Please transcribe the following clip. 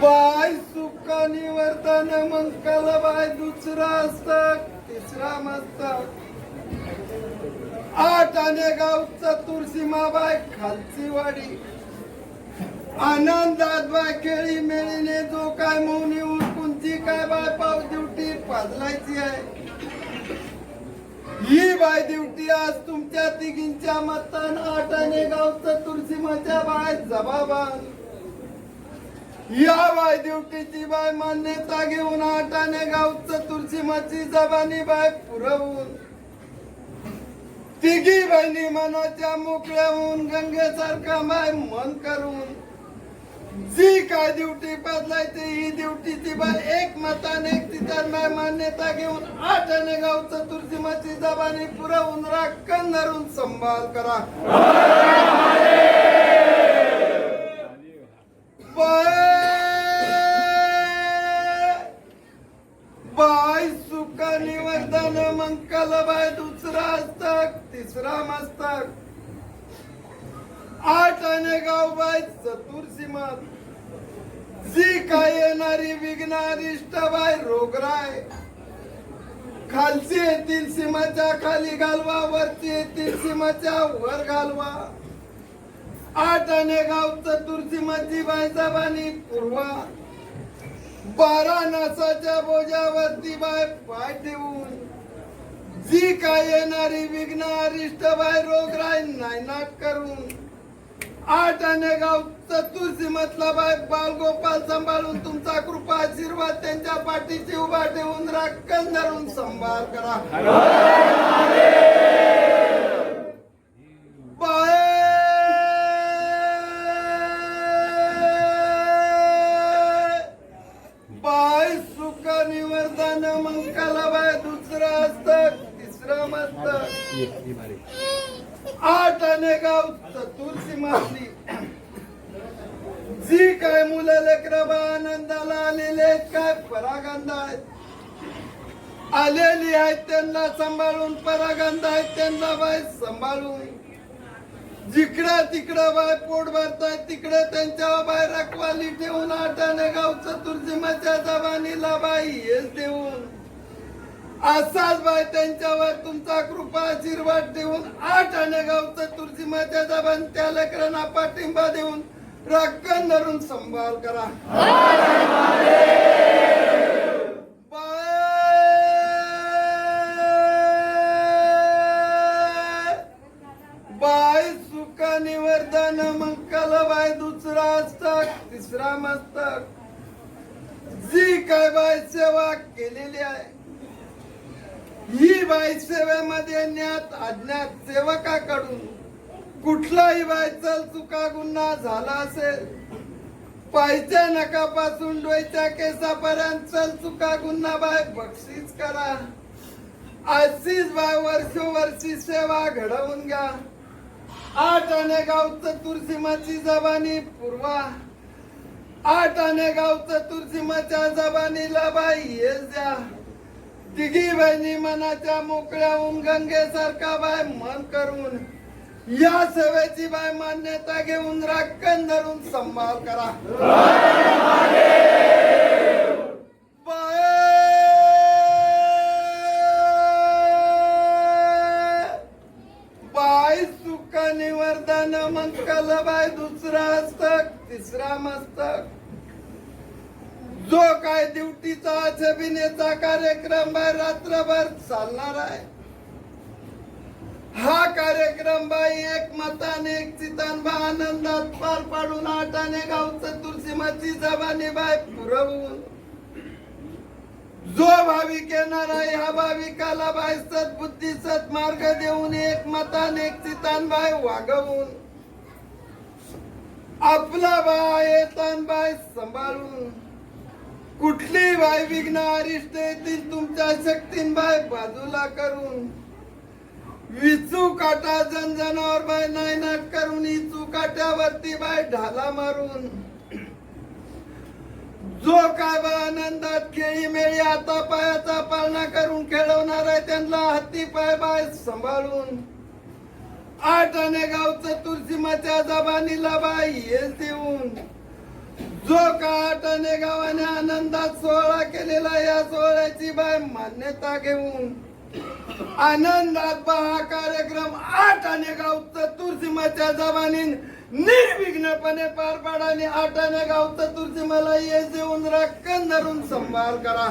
Bye Sukhani निवर्तन Mankal bye दुसरा असत तिसरा मस्तक. आठ आणे गावचा तुळशीमाबाई खालची वाडी. आनंदात बाय खेळी मेळीने जो काय मौनी उरकुंची काय बाय पाव दिवटी पाजलायची आहे. ही बाय दिवटी आज तुमच्या तिघींच्या मतान आठ आणे तुळशी तुळशीमाच्या बाय जबाबान. या बाय ड्युटीची बाय मान्यता घेऊन आठाने गावचं तुळशीमाची जबानी बाय पुरवून. तिघी बहिणी मनाच्या मोकळ्याहून गंगेसारखा बाय मन करून. जी काय ड्युटी बदलायची ही ड्युटीची बाय एक मताने एक तिथं बाय मान्यता घेऊन आठाने गावचं तुळशीमाची जबानी पुरवून राखण धरून संभाळ करा. बाय सुका निवर्धन मंकल बाय दुसरा असतक तिसरा मस्तक. आठ आणि गाव बाय चतुर्सीमत जी काय येणारी विघ्नारिष्ट बाय रोगराय खालची येतील सीमाच्या खाली घालवा वरची येतील सीमाच्या वर घालवा. आठ आणि गाव चतुर्थीमध्ये बायसाबानी पूर्वा. बारा नासाच्या बोजावरती बाय पाय ठेवून जी काय येणारी विघ्न अरिष्ट बाय रोगराय नायनाट करून. आठ आणि गाव चतुर्थी चतुर्थीमधला बाय बालगोपाल सांभाळून तुमचा कृपा आशीर्वाद त्यांच्या पाठीशी उभा ठेवून राखण धरून संभाळ करा. बाय दुसरा असतं तिसरा मस्तक आठ आणि गाव चतुर्थी मासली जी काय मुलं लेकरं आनंदाला आलेले आहेत काय परागंध आहेत. आलेली आहेत त्यांना सांभाळून परागंध आहेत त्यांना बाय सांभाळून. जिकडं तिकडं बाय पोट भरताय तिकडे त्यांच्या बाय रखवाली ठेवून आठाने गाव चतुर्जीमाच्या जबानीला बाई हेच देऊन. असाच बाय त्यांच्यावर तुमचा कृपा आशीर्वाद देऊन आठ आठाने गाव चतुर्जीमाच्या दाबान त्या लेकरांना पाठिंबा देऊन रक्कम धरून संभाळ करा. बाय. बाय सुख निवर्धन मंकल बाय दुसरा असतात तिसरा मस्तक. जी काय बाय सेवा केलेली आहे ही बाई सेवेमध्ये ज्ञात अज्ञात सेवकाकडून कुठलाही बायचल चुका गुन्हा झाला असेल पायच्या नकापासून डोईच्या केसापर्यंत चल चुका गुन्हा बाय बक्षीस करा. आजचीच बाय वर्षोवर्षी सेवा घडवून घ्या. आठ आणि गाव चतुर्सीमाची जबानी पुरवा. आठ आणि गाव चतुर्सीमाच्या जबानीला बाई हेच द्या. तिघी बहिणी मनाच्या मोकळ्या होऊन गंगेसारखा बाय मन करून या सेवेची बाय मान्यता घेऊन राखण धरून संभाळ करा. बाय. बाय सुख निवर्धन बाय दुसरा हस्तक तिसरा मस्तक. जो काय ड्युटीचा अभिनेचा कार्यक्रम बाय रात्रभर चालणार आहे. हा कार्यक्रम बाई एक मताने एक चितान बा आनंदात पार पाडून आठाने गाव चतुर्सीमाची जबानी बाय पुरवून. जो भाविक येणार आहे ह्या भाविकाला बाय सद्बुद्धी मार्ग देऊन एक मताने एक चितान बाय वागवून. आपला बाय येतान बाय सांभाळून. कुठली बाय विघ्न अरिष्ट येतील तुमच्या शक्तीन बाय बाजूला करून? विचू काटा जनजनावर बाय नायनाट करून इचू काट्यावरती बाय ढाला मारून. जो काय बा आनंदात खेळी मेळी आता पायाचा पाळणा करून खेळवणार आहे त्यांना हत्ती पाय बाय सांभाळून. आठ आणे तुळशी माच्या जबानीला बाई हेच देऊन. जो काटाने गावाने आनंदात सोहळा केलेला या सोहळ्याची बाय मान्यता घेऊन आनंदात बा हा कार्यक्रम आठ आणि गाव तुळसीमाच्या जबानीन निर्विघ्नपणे पार पाडा आणि आठ आणि गाव मला ये देऊन रक्कन धरून संभाळ करा.